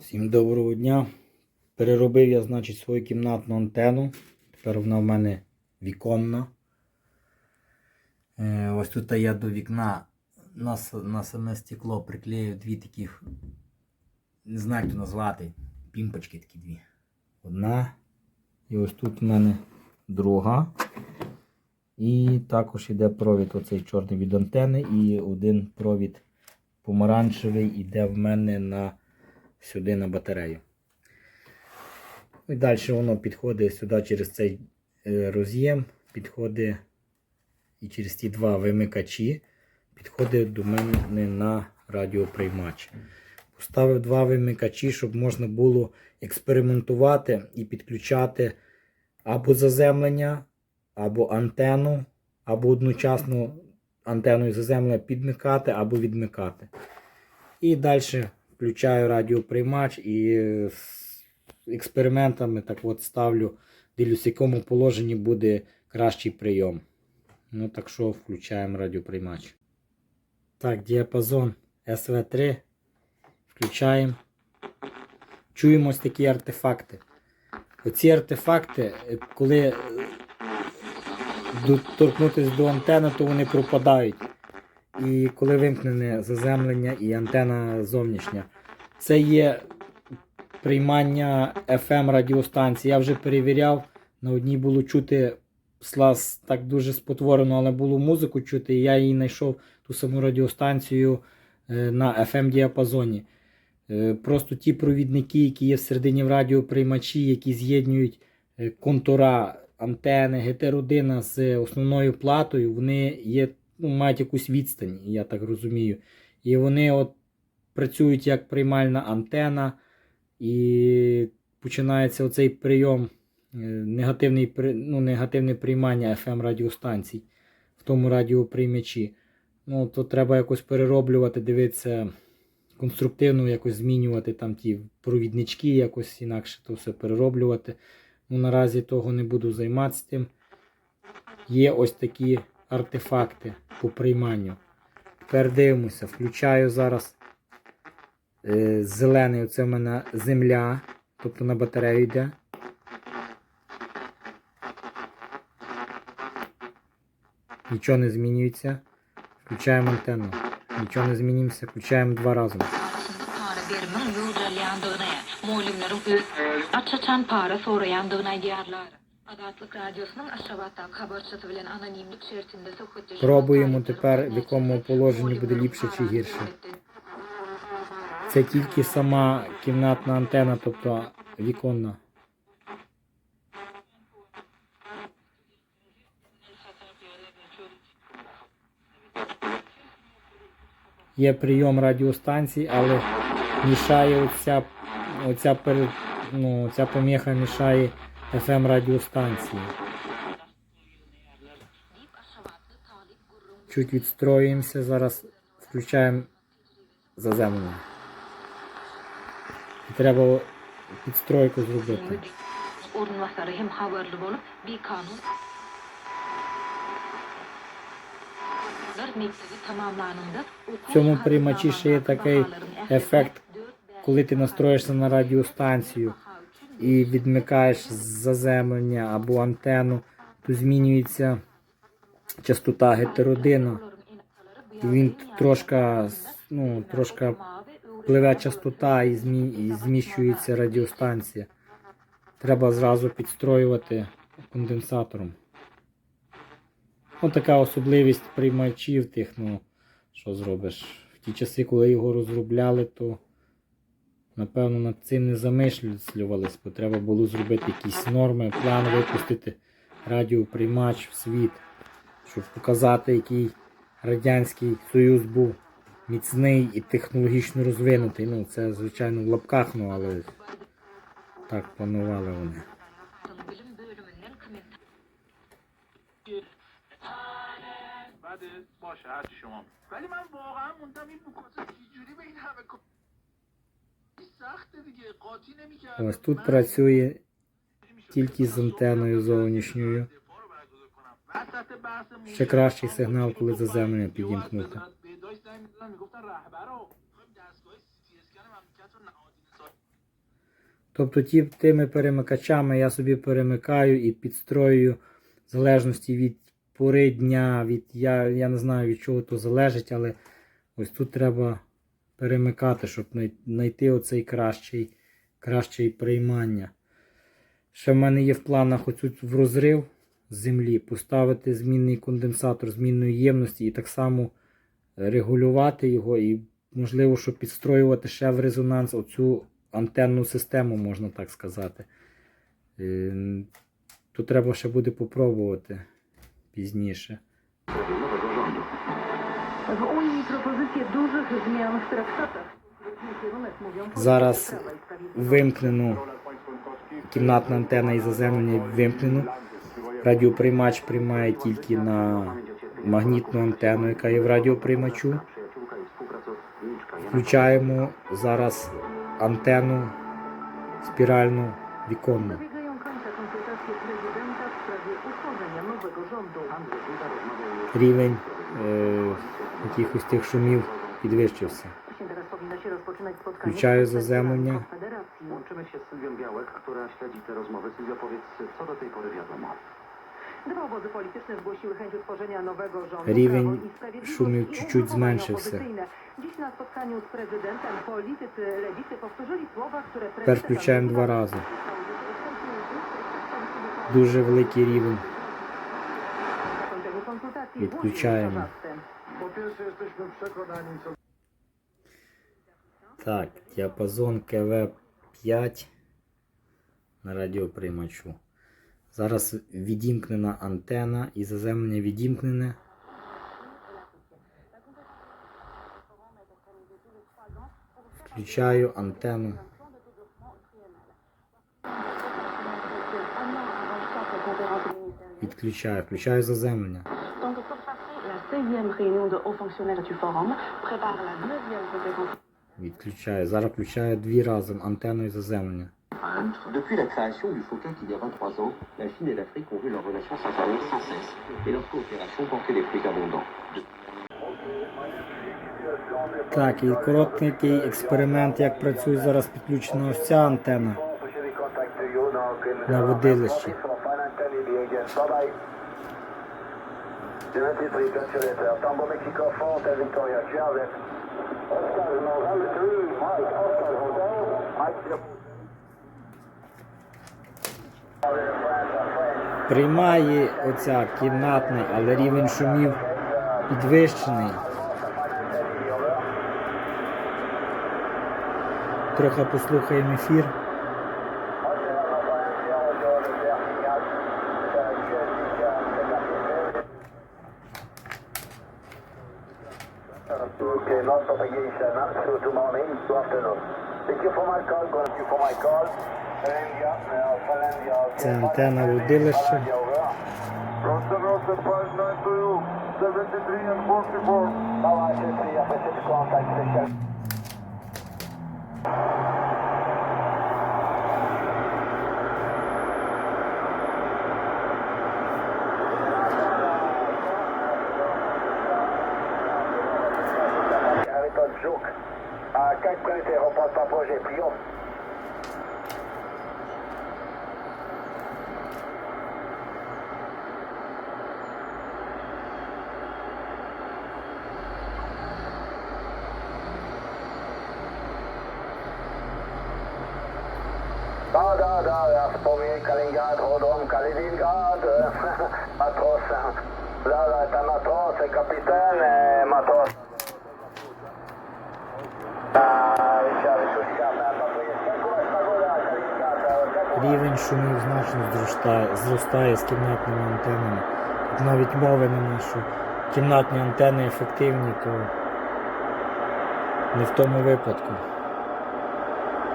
Всім доброго дня. Переробив я, значить, свою кімнатну антенну. Тепер вона в мене віконна. Е, ось тут я до вікна на, на саме стекло приклеїв дві таких, не знаю, як назвати, пімпочки такі дві. Одна. І ось тут в мене друга. І також йде провід оцей чорний від антени і один провід помаранчевий йде в мене на сюди на батарею. І далі воно підходить сюди через цей е, роз'єм, підходить і через ті два вимикачі підходить до мене на радіоприймач. Поставив два вимикачі, щоб можна було експериментувати і підключати або заземлення, або антенну, або одночасно антеною заземлення підмикати або відмикати. І далі включаю радіоприймач і з експериментами так от ставлю, дивлюсь, в якому положенні буде кращий прийом. Ну так що включаємо радіоприймач. Так, діапазон SV3. Включаємо. Чуємо такі артефакти. Оці артефакти, е, коли е, доторкнутися до антени, то вони пропадають. І коли вимкнене заземлення і антена зовнішня. Це є приймання FM радіостанції. Я вже перевіряв. На одній було чути слаз так дуже спотворено, але було музику чути. І я її знайшов ту саму радіостанцію е, на FM діапазоні. Е, Просто ті провідники, які є всередині в радіоприймачі, які з'єднують е, контура, антени, гетеродина з основною платою, вони є, ну, мають якусь відстань, я так розумію. І вони от працюють як приймальна антена, і починається оцей прийом, е, негативний, ну, негативне приймання FM радіостанцій в тому радіоприймачі. Ну, то треба якось перероблювати, дивитися, конструктивно якось змінювати там ті провіднички, якось інакше то все перероблювати. Ну, наразі того не буду займатися тим. Є ось такі артефакти по прийманню. Тепер дивимося, включаю зараз е, зелений, оце в мене земля, тобто на батарею йде. Нічого не змінюється. Включаємо антенну. Нічого не змінюється, включаємо два рази. Пробуємо тепер, в якому положенні буде ліпше чи гірше. Це тільки сама кімнатна антена, тобто віконна. Є прийом радіостанцій, але мішає оця, оця, ну, ця поміха мішає FM радіостанції. Чуть відстроюємося, зараз включаємо заземлення. І Треба підстройку зробити. В цьому приймачі ще є такий ефект, коли ти настроїшся на радіостанцію і відмикаєш заземлення або антенну, то змінюється частота гетеродина. І він трошки, ну, трошки пливе частота і, змі, і зміщується радіостанція. Треба зразу підстроювати конденсатором. Ось така особливість приймачів тих, ну, що зробиш. В ті часи, коли його розробляли, то напевно над цим не замислювались, бо треба було зробити якісь норми, план випустити радіоприймач в світ, щоб показати, який Радянський Союз був міцний і технологічно розвинутий. Ну, це, звичайно, в лапках, ну, але так планували вони. bilim bölümünden komentar بعد باشه هرچی شما ولی من واقعا موندم این بوکوزه چجوری به این همه Ось тут працює тільки з антеною зовнішньою. Ще кращий сигнал, коли за землю підімкнути. Тобто ті, тими перемикачами я собі перемикаю і підстроюю в залежності від пори дня, від я я не знаю від чого то залежить, але ось тут треба перемикати, щоб знайти оцей кращий, кращий приймання. Ще в мене є в планах оцю в розрив землі поставити змінний конденсатор змінної ємності і так само регулювати його, і можливо, щоб підстроювати ще в резонанс оцю антенну систему, можна так сказати. Е, То треба ще буде попробувати пізніше. Dużych zmian w traktatach. Kierunek mówią Зараз вимкнену кімнатна антенна і заземлення вимкнену. Радіоприймач приймає тільки на магнітну антенну, яка є в радіоприймачу. Включаємо зараз антенну спіральну віконну. Rівень е, якихось тих шумів підвищився. Включаю. Konfederacji. Łączymy się z Sylwią Białek, która śledzi te rozmowy. Sylwio, powiedz, co do tej pory wiadomo? Dwa obozy polityczne zgłosiły chęć utworzenia nowego rządu. I Sprawiedliwość чуть-чуть opozycyjne. Dziś na spotkaniu z prezydentem politycy lewicy powtórzyli słowa, które Тепер prezydent включаємо два рази. Дуже великий рівень. Відключаємо. Так, діапазон КВ5 на радіоприймачу. Зараз відімкнена антена і заземлення відімкнене. Включаю антенну. Відключаю, включаю заземлення. La 16e réunion de hauts fonctionnaires du forum, prépare la 9e conférence Відключаю. Зараз включаю дві разом антенну і заземлення. Depuis la création du FOCAC il y a 23 ans, la Chine et l'Afrique ont vu leurs relations s'interrompre sans cesse et leur coopération porter des fruits abondants. Так, і коротенький експеримент, як працює зараз підключена ось ця антенна на водилищі. Tambo Mexico Fort, Victoria, Charles. Oscar, November 3, Mike, Oscar, Hotel, Mike, Приймає оця кімнатний, але рівень шумів підвищений. Трохи послухаємо ефір. Okay, up propagation, so to morning, to afternoon. Thank you for my call, thank you for my call. Це антенна водилища. Roger, Roger, 59 to 73 and 44. Now I should see, I Zouk. À 4 km aéroport par projet, prions. Da, da, da, Raspomi, Kaliningrad, Rodom, Kaliningrad, Matros, hein. là da, ta Matros, capitaine, Matros. Рівень шумів значно зростає, з кімнатними антенами. Навіть мови нема, що кімнатні антени ефективні, то не в тому випадку.